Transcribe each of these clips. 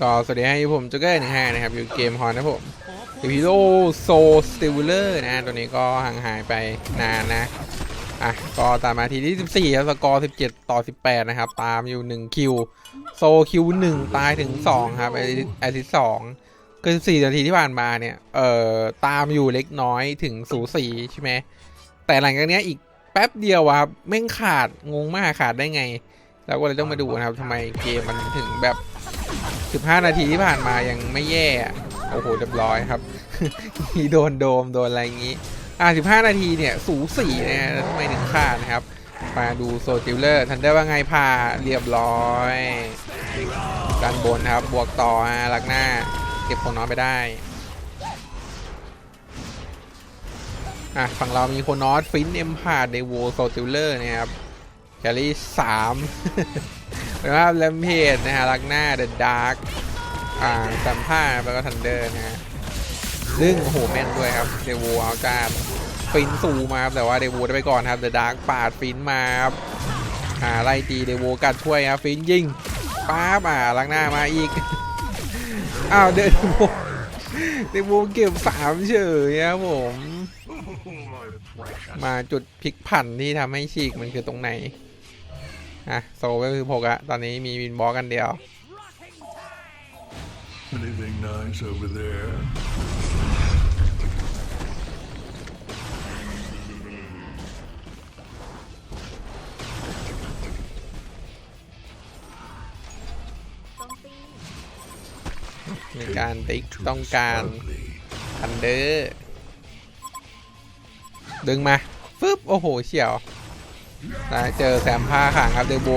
ก็สวัสดีให้ผมจุกเกอร์หนึ่งห้านะครับ อยู่เกมฮอนนะผมฮีโร่โซสติลเลอร์นะ ตัวนี้ก็ห่างหายไปนานนะ อะ ก็ตามมาทีที่ 14ครับสกอร์ 17 ต่อ 18 นะครับ ตามอยู่ 1 คิว โซคิว 1 ตายถึง 2 ครับไอซิสสองคือ 14 นาทีที่ผ่านมาเนี่ย เอ่อ ตามอยู่เล็กน้อยถึงสูสีใช่ไหม แต่หลังจากนี้อีกแป๊บเดียวอะครับแม่งขาด งงมากขาดได้ไง เราก็เลยต้องมาดูนะครับทำไมเกมมันถึงแบบ 15 นาทีที่ผ่านมายังไม่แย่โอ้โหเรียบร้อยครับโดนโดมโดนอะไรอย่างงี้อ่า15 นาทีเนี่ยสูสีนะฮะแล้วทำไมถึงขาดนะครับ มาดูโซติลเลอร์ทันได้ว่าไงพาเรียบร้อยด้านบนครับบวกต่อฮะลักหน้า เก็บคนน้อยไปได้อะฝั่งเรามีโคนอสฟินเอ็มพาร์เดโวโซติลเลอร์เนี่ยครับแคลรี่สาม เป็นว่าแลมเพจนะฮะลักหน้าเดอะดาร์กอ่าสัมภาษณ์แล้วก็ทันเดอร์นะฮะซึ่งโอ้โหแม่นด้วยครับเดโวเอาจานฟินสูมาครับแต่ว่าเดโวได้ไปก่อนครับเดอะดาร์กปาดฟินมาครับอ่าไล่ตีเดโวกัดช่วยครับฟินยิงป๊าบอ่าลักหน้ามาอีกอ้าวเดโวเดโวเก็บสามเฉยครับผมมาจุดพลิกผันที่ทำให้ฉีกมันคือตรงไหน อะโซก็คือพกอะตอนนี้มีวินบอสกันเดียว Anything nice over there? มีการติ๊ก To ต้อง the การ sparkly. ทันเดอร์ดึงมาฟึบโอ้โหเฉียว นะเจอแซมผ้าขางครับเดโบ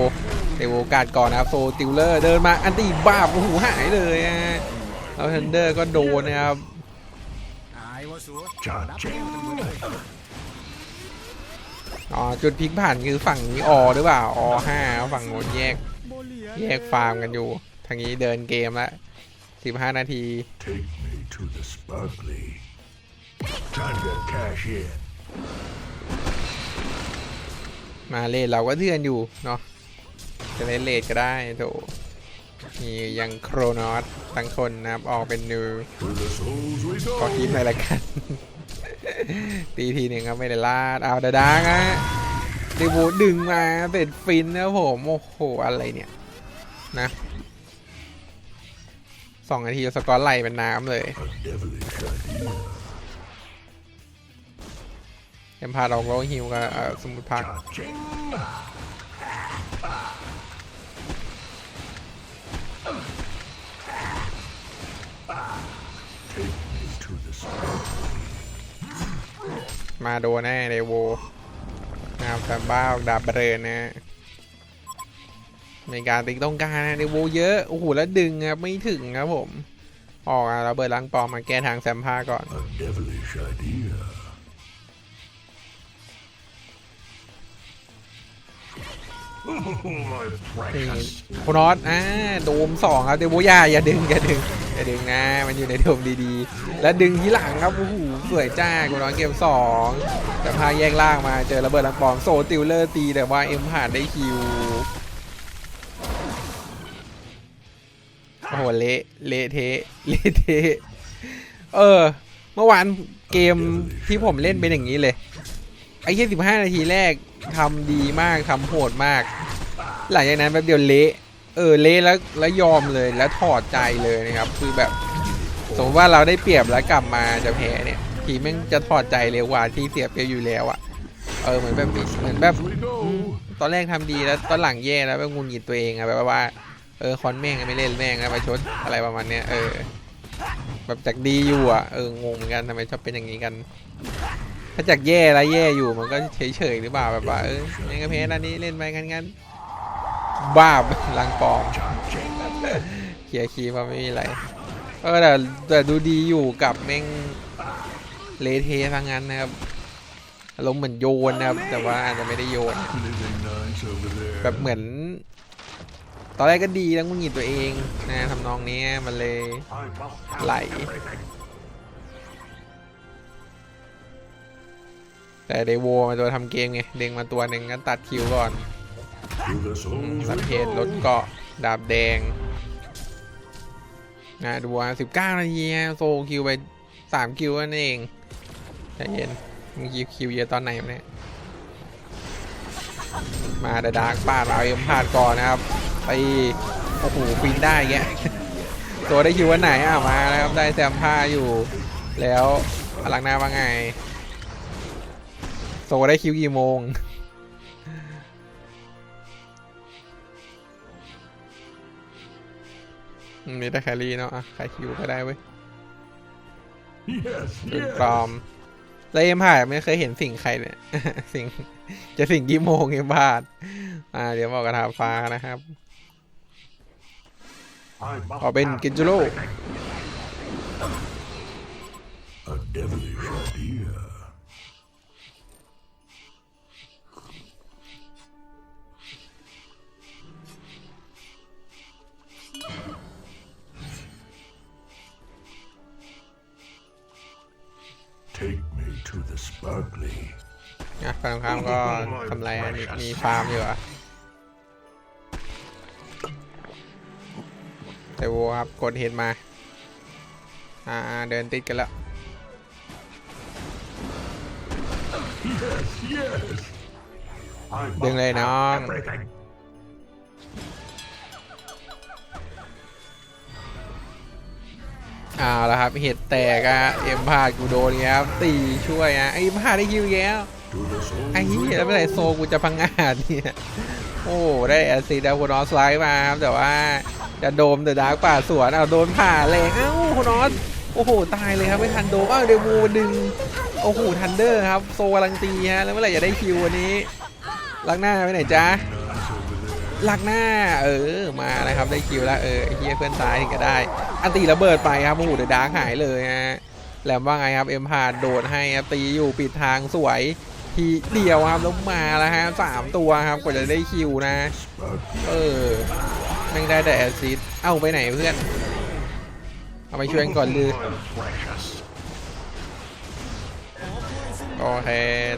เดโบกาดก่อนนะครับโซติลเลอร์เดินมาอันตีบ้าบโอ้โหหายเลยอะแล้วทันเดอร์ก็โดนนะครับอ๋อจุดพลิกผ่านคือฝั่งนี้อหรือเปล่าออห้าฝั่งโน้นแยก แยกฟาร์มกันอยู่ ทางนี้เดินเกมละ15นาที มาเลทเราก็เทือนอยู่เนาะจะเล่นเลทก็ได้โถมียังโครนอสทั้งคนนะครับออกเป็นนิวขอคิดหน่อยละกัน ตีทีหนึ่งก็ไม่ได้ลาดเอาดาดางอะดิบูดึงมาเป็นฟินนะผมโอ้โหอะไรเนี่ยนะสองนาทีสกอร์ไหลเป็นน้ำเลย เอ็มพาดอกโลฮิวกับสมุทรพักมาโดนแน่เดโวนะครับแต่บ้าดาบเบรนนะฮะมีการติ๊กต้องการนะเดโวเยอะ โอ้โห แล้วดึงครับ ไม่ถึงครับผม ออกอะระเบิดล้างปอมมาแก้ทางแซมพาก่อน นี่โคนอสอ่าโดมสองครับเดโวย่าอย่าดึงอย่าดึงอย่าดึงนะ มันอยู่ในโดมดีๆ แล้วดึงที่หลังครับโอ้โหสวยจ้าโคนอสเกมสองแต่พาแยกล่างมาเจอระเบิดล้างปอมโซติลเลอร์ตีแต่ว่าเอ็มผ่านได้คิวโอ้โหเละเละเทะเละเทะเออ เมื่อวานเกมที่ผมเล่นเป็นอย่างนี้เลยไอ้แค่สิบห้านาทีแรกทำดีมากทำโหดมาก หลังจากนั้นแป๊บเดียวเละเออเละแล้วแล้วยอมเลยแล้วถอดใจเลยนะครับ คือแบบสมมติว่าเราได้เปรียบแล้วกลับมาจะแพ้เนี่ยทีมแม่งจะถอดใจเร็วกว่าที่เสียเปรียบอยู่แล้วอะเออเหมือนแบบเหมือนแบบตอนแรกทำดีแล้วตอนหลังแย่แล้วแบบงุนหงิดตัวเองอะแบบว่าเออคอนแม่งไม่เล่นแม่งแล้วไปชดอะไรประมาณเนี้ยเออแบบจากดีอยู่อะเอองงเหมือนกันทำไมชอบเป็นอย่างนี้กัน ถ้าจากแย่แล้วแย่อยู่มันก็เฉยเฉยๆหรือเปล่าแบบว่าเออแม่งก็แพ้นันนี้เล่นไปงั้นงั้น บ้าบลังปลอมเขียคีมาไม่มีอะไรเออแต่แต่ดูดีอยู่กับแม่งเลเททั้งนั้นนะครับอารมณ์เหมือนโยนนะครับ แต่ว่าอาจจะไม่ได้โยน แบบเหมือน ตอนแรกก็ดีแล้วงุนหงิดตัวเองนะทำนองนี้มันเลยไหลแต่เดวโวมาตัวทำเกมไง เด้งมาตัวหนึ่งก็ตัดคิวก่อน สังเกตรถเกาะดาบแดงนะดูว่าสิบเก้านาทีโซคิวไปสามคิวนั่นเองใจเย็นมึงคิวคิวเยอะตอนไหนวะเนี่ยมาเดอะดาร์กปาดเอาเอ็มพาดก่อนนะครับไปโอ้โหฟินได้แกตัวได้คิววันไหนอะมาแล้วครับได้แซมผ้าอยู่ แล้วอลังหน้าว่าไง โซได้คิวกี่โมง มมีแต่แครี่เนาะอะใครคิวก็ได้เว้ย Yes, จุด yes. ปลอมแล้วเอ็มพาดไม่เคยเห็นสิ่งใครเนี่ยสิ่งจะสิ่งกี่โมงเอ็มพาดอ่าเดี๋ยวบอกกระทาฟ้านะครับ I must ขอเป็น have กินจูโร่ Take me to the sparkly. นะฝั่งตรงข้ามก็ทำไรอะมีมีฟาร์มอยู่อะแต่วัวครับกดเห็นมา อ่าเดินติดกันแล้ว Yes, yes. I must Đừng lên have non. เอาละครับเห็ดแตกอะเอ็มพาดกูโดนเงี้ยครับตีช่วยอะไอ้พาดได้คิวแล้วไอ้เหี้ยแล้วเมื่อไหร่โซกูจะพังงาดเนี่ยโอ้ได้แอซิดแล้วคนอสไลด์มาครับแต่ว่าจะโดมแต่ดาร์กป่าสวนเอาโดนผ่าแรงเอ้าคนอสโอ้โหตายเลยครับไม่ทันโดมเอ้าเดวูดึงโอ้โหทันเดอร์ครับโซกำลังตีฮะแล้วเมื่อไหร่จะได้คิววันนี้ลักหน้าไปไหนจ๊ะ ลักหน้า เออมานะครับได้คิวแล้วเออไอ้เฮียเพื่อนซ้ายถึงจะได้ อันตีระเบิดไปครับโอ้โหเดือะดาร์กหายเลยฮะแหลมว่าไงครับเอ็มพาดโดดให้ครับตีอยู่ปิดทางสวยทีเดียวครับแล้วมาแล้วฮะสามตัวครับกว่าจะได้คิวนะ เออแม่งได้แต่แอซิดเอ้าไปไหนเพื่อน เอาไปช่วยก่อนลือโอเค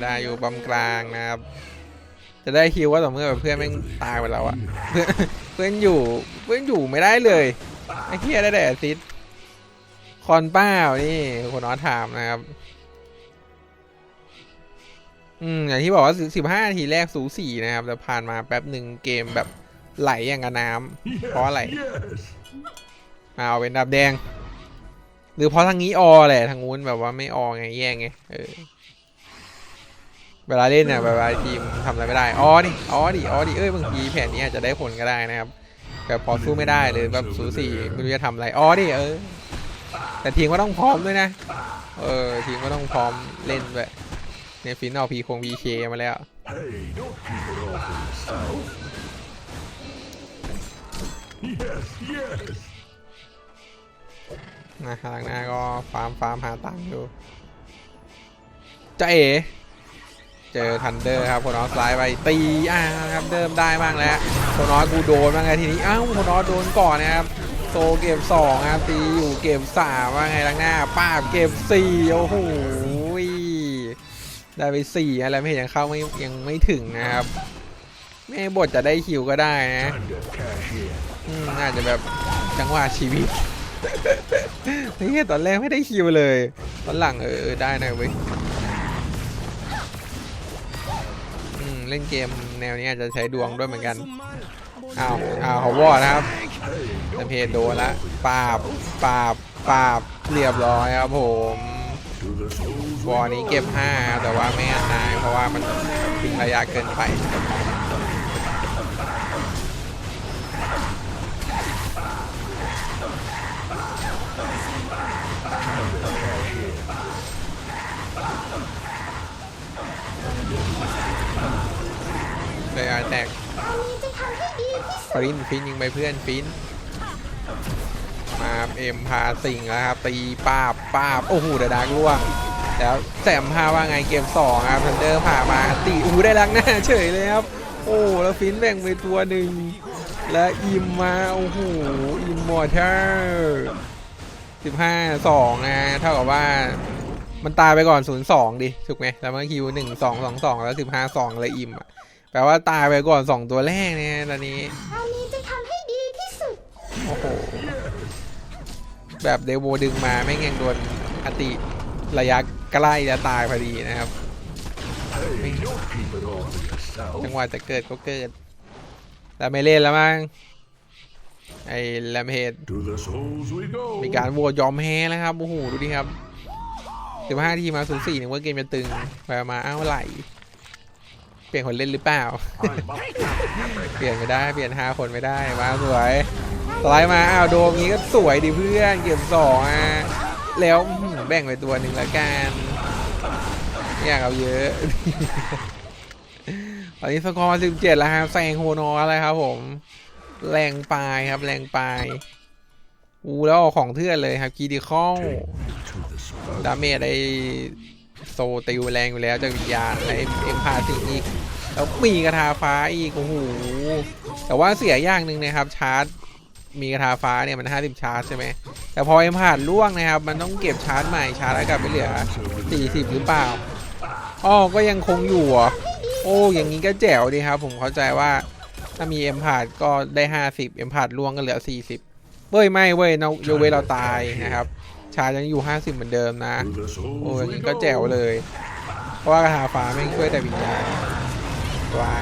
ได้อยู่บำกลางนะครับ จะได้คิวว่าต่อเมื่อแบบเพื่อนแม่งตายไปแล้วอะเพื่อนเพื่อนอยู่เพื่อนอยู่ไม่ได้เลยไอ้เฮียได้แต่แอซซิดคอนป้านี่คนน้อถามนะครับ อืมอย่างที่บอกว่าสิบห้านาทีแรกสูสีนะครับ แต่ผ่านมาแป๊บหนึ่งเกมแบบไหลอย่างกับน้ำเพราะอะไร Yes. เอาเป็นดับแดง หรือเพราะทางนี้ออแหละทางนู้นแบบว่าไม่ออไงแย่งไงเออ เวลาเล่นเนี่ยเวลาทีมทำอะไรไม่ได้อ๋อดิอ๋อดิอ๋อดิเอ้ยบางทีแผนนี้อาจจะได้ผลก็ได้นะครับแต่พอสู้ไม่ได้หรือแบบสูสีไม่รู้จะทำอะไรอ๋อดิเออแต่ทีมก็ต้องพร้อมด้วยนะ เออทีมก็ต้องพร้อมเล่นแบบในฟินอลพีคงพีเคมาแล้วนะหลังหน้าก็ฟาร์มฟาร์มหาตังค์อยู่จะเอ๋ เจอทันเดอร์ครับคนน้อสไลด์ไปตีอ่าครับเดิมได้บ้างแล้วคนน้อยกูโดนบ้างไงทีนี้อ้าวคนน้อยโดนก่อนนะครับโซเกมสองครับตีอยู่เกมสามว่าไงลังหน้าป้าบเกมสี่โอ้โหได้ไปสี่อะไรไม่เห็นยังเข้าไม่ยังไม่ถึงนะครับไม่บทจะได้คิวก็ได้นะ Time to cash in. อืมอาจจะแบบจังหวะชีวิตเฮ้ยตอนแรกไม่ได้คิวเลย ตอนหลังเออเออได้นะเว้ย เล่นเกมแนวนี้อาจจะใช้ดวงด้วยเหมือนกันอ้าวอ้าวเขาวอดนะครับแต่เพจโดนละปราบปราบปราบเรียบร้อยครับผมวอนี้เก็บ 5 แต่ว่าไม่อันตายเพราะว่ามันทิ้งระยะเกินไป เลยอาแตกฟินฟินยิงไปเพื่อนฟินมาเอ็มพาสิงแล้วครับตีป้าบป้าบโอ้โหเดดาร์กล่วงแล้วแซมพาว่าไงเกมสองครับทันเดอร์ผ่ามาตีอูได้ลักหน้าเฉยเลยครับ โอ้แล้วฟินแบ่งไปตัวหนึ่งและอิมมาโอ้โหอิมมอร์เทอร์สิบห้าสองนะเท่ากับว่ามันตายไปก่อนศูนย์สองดิ ถูกไหม แล้วมันคิวหนึ่งสองสองสองแล้วสิบห้าสองเลยอิมอะ แปลว่าตายไปก่อนสองตัวแรกเนี่ยตอนนี้ อันนี้จะทำให้ดีที่สุด โอ้โห แบบเดโวดึงมาไม่งั้นโดนอติระยะใกล้จะตายพอดีนะครับ Hey, don't keep it all to yourself. จังหวะจะเกิดก็เกิด แต่ไม่เล่นแล้วมั้งไอ้แลมเฮด To the souls we go. มีการโหวตยอมแพ้แล้วครับ โอ้โห ดูดิครับ 15 ทีมา 0 4นึกว่าเกมจะตึงไปมาอ้าวไหล เปลี่ยนคนเล่นหรือเปล่า เปลี่ยนไม่ได้เปลี่ยน5คนไม่ได้มาสวยสไลด์มาอ้าวโดมงี้ก็สวยดิเพื่อนเก็บสองอะแล้วอื้อหือแบ่งไปตัวหนึ่งละกันไม่อยากเอาเยอะตอนนี้สกอร์17แล้วครับแซงโฮนอสแล้วครับ ผม แรงปลายครับแรงปลายอูแล้วเอาของเทื่อนเลยครับกีดีคอล To the sparkly. ดาเมจไอโซติวแรงอยู่แล้วจากวิญญาณและเอ็มพาสิงอีก แล้วมีกระทาฟ้าอีกโอ้โหแต่ว่าเสียอย่างหนึ่งนะครับชาร์จมีกระทาฟ้าเนี่ยมัน 50 ชาร์จใช่ไหมแต่พอเอ็มพาดล่วงนะครับ มันต้องเก็บชาร์จใหม่ชาร์จแล้วกลับไปเหลือ 40 หรือเปล่าอ๋อก็ยังคงอยู่อโอ้อย่างนี้ก็แจ๋วดีครับ ผมเข้าใจว่าถ้ามีเอ็มพาดก็ได้ 50เอ็มพาดล่วงก็เหลือ 40เว้ยไม่เว้ยเราโยเวเราตายนะครับ ชาร์จยังอยู่ 50 เหมือนเดิมนะ โอ้ยางงี้ก็แจ๋วเลย เพราะว่ากระถาฟ้าไม่ช่วยแต่วิญญาณ ไว้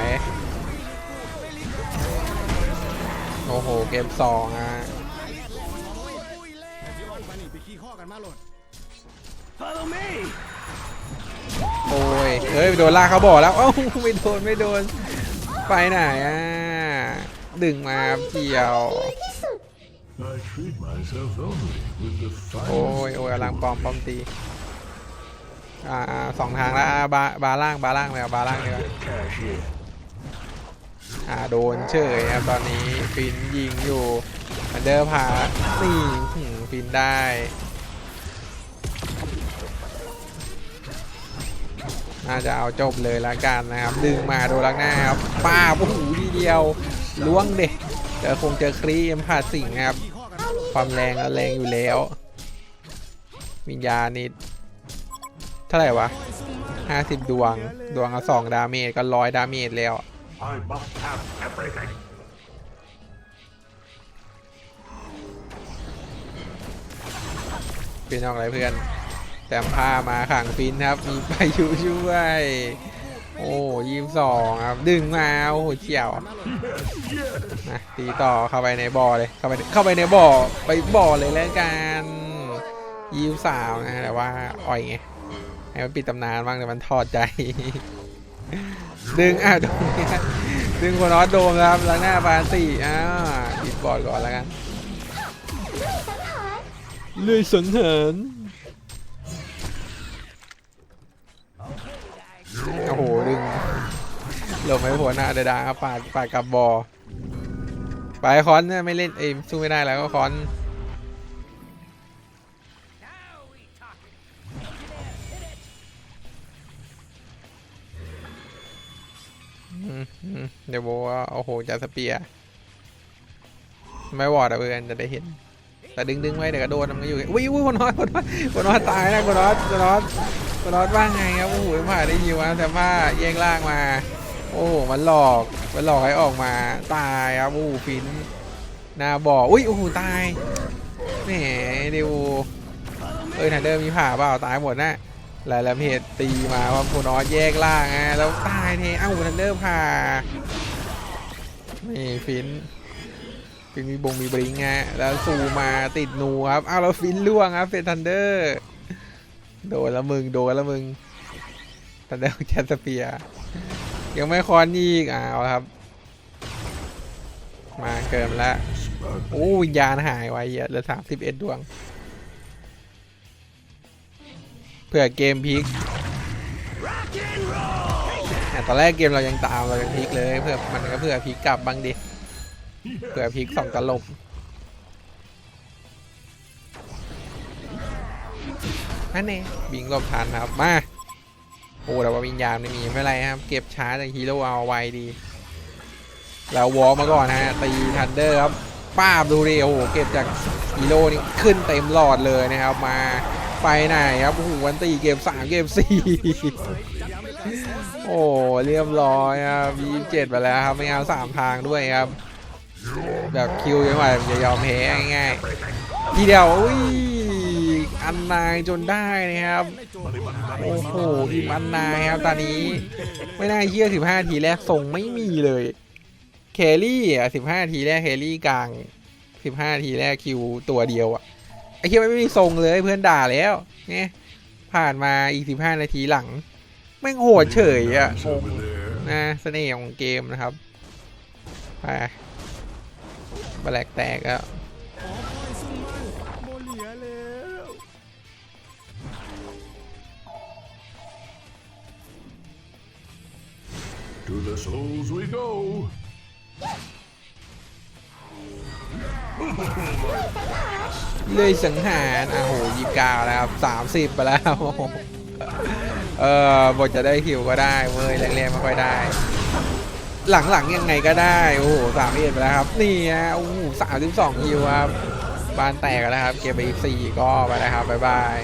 โอ้โห เกมสองอะโอ้ยเฮ้ยโดนลากเขาบอกแล้วเอ้าไม่โดนไม่โดน ไปไหนอะ ดึงมาเกี่ยว โอ้ยโอ้ยกำลังปอมปอมตี อ่าอ่าสองทางแล้วอ่าบาบาล่างบาล่างเลยอะบาล่างเลยอะ Get cash in. อ่าโดนเฉยครับตอนนี้ฟินยิงอยู่อันเดอร์พานี่หืมฟินได้น่าจะเอาจบเลยละกันนะครับ ดึงมาโดนลักหน้าครับป้าบโอ้โหทีเดียวล้วงเด็กเจอคงเจอครีเอ็มพาสิงห์นะครับ ความแรงก็แรงอยู่แล้ววิญญาณนิด เท่าไหร่วะ50ดวง ดวงละสองดาเมจก็ร้อยดาเมจแล้ว I must have everything. ฟินออกอะไรเพื่อน แต้มผ้ามาขังฟินครับ มีพายุช่วย โอ้ยี่สองครับ ดึงมา โอ้โหเฉียวนะตีต่อเข้าไปในบ่อเลย เข้าไปเข้าไปในบ่อ ไปบ่อเลยแล้วกันยี่สาวนะ แต่ว่าอ่อยไง ให้มันปิดตำนานบ้างแต่มันทอดใจ ดึงอะดึงดึงคนออสโดมครับแล้วหน้าบานสี่อ่าปิดบอร์ดก่อนแล้วกันเลยสังหารโอ้โหดึงหลบไม่พ้นหน้าเดดาครับปาดปาดกับบอไปคอนเนี่ยไม่เล่นเอ้ยสู้ไม่ได้แล้วก็คอน โอ้โหจะสเปียร์ไม่วอดอะเพื่อนจะได้เห็น แต่ดึงดึงไว้เดี๋ยวก็โดนมันก็อยู่วิวคนน้อยคนน้อยคนน้อยตายนะคนน้อยคนน้อยคนน้อยว่าไงครับโอ้โหผ่าได้ยิวนะแต่ว่าแย่งล่างมา โอ้โหมันหลอกมันหลอกให้ออกมาตายครับโอ้โหฟินหนาบ่ออุ้ยโอ้โหตายแหมดิวเอ้ยทันเดอร์มีผ่าเปล่าตายหมดนะหลายๆเพจตีมาว่าคนน้อยแยกล่างไงแล้วตายเทเอ้าทันเดอร์ผ่า นี่ฟินฟินมีบงมีบริงไงแล้วซูมาติดหนูครับอ้าวแล้วฟินล่วงครับเฟนทันเดอร์โดนล้วมึงโดนล้วมึงทันเดอร์แคสเปียยังไม่คอนอีกอ้าวครับ มาเกินแล้วโอ้วิญญาณหายไว้เหี้ยเหลือสามสิบเอ็ดดวงเพื่อเกมพลิก ตอนแรกเกมเรายังตามเรายังพลิกเลยเพื่อมันก็เพื่อพลิกกลับบ้างดิเผื่อพลิกสองตลบนั่นเองบิงหลบทันครับมาโอ้แต่ว่าวิญญาณไม่มีไม่ไรครับ เก็บช้าจากฮีโร่เอาไวดีเราวอลมาก่อนะฮะตีทันเดอร์ครับป้าบดูดิโอ้โหเก็บจากฮีโร่นี่ขึ้นเต็มหลอดเลยนะครับ มาไปไหนครับโอ้โหวันตีเกมสามเกมสี่ โอ้เรียบร้อยครับยีเจ็ดไปแล้วครับไม่เอาสามทางด้วยครับ แบบคิวยังไงจะยอมแพ้ง่ายๆทีเดียวอุ้ยอันนายจนได้นะครับ โอ้โหทีมอันนายครับตอนนี้ ไม่น่าเชื่อ15ทีแรกทรงไม่มีเลยแครี่อะ15ทีแรกแครี่กลาง15ทีแรกคิวตัวเดียวอะไอ้เคียไม่มีทรงเลยเพื่อนด่าแล้วเนี่ยผ่านมาอีก15นาทีหลัง แม่งโหดเฉยอะ Eyes over there. นะเสน่ห์ของเกมนะครับไปแบลกแตกแล้ว To the souls we go. เลยสังหารอะโหยีกาแล้วครับสามสิบไปแล้ว เออบทจะได้คิวก็ได้เว้ยแรงๆไม่ค่อยได้ หลังๆยังไงก็ได้โอ้โหสามเอ็ดไปแล้วครับนี่ฮะโอ้โหสามสิบสองคิวครับบานแตกแล้วครับเกมไปอีกสี่ก็ไปแล้วครับบ๊ายบาย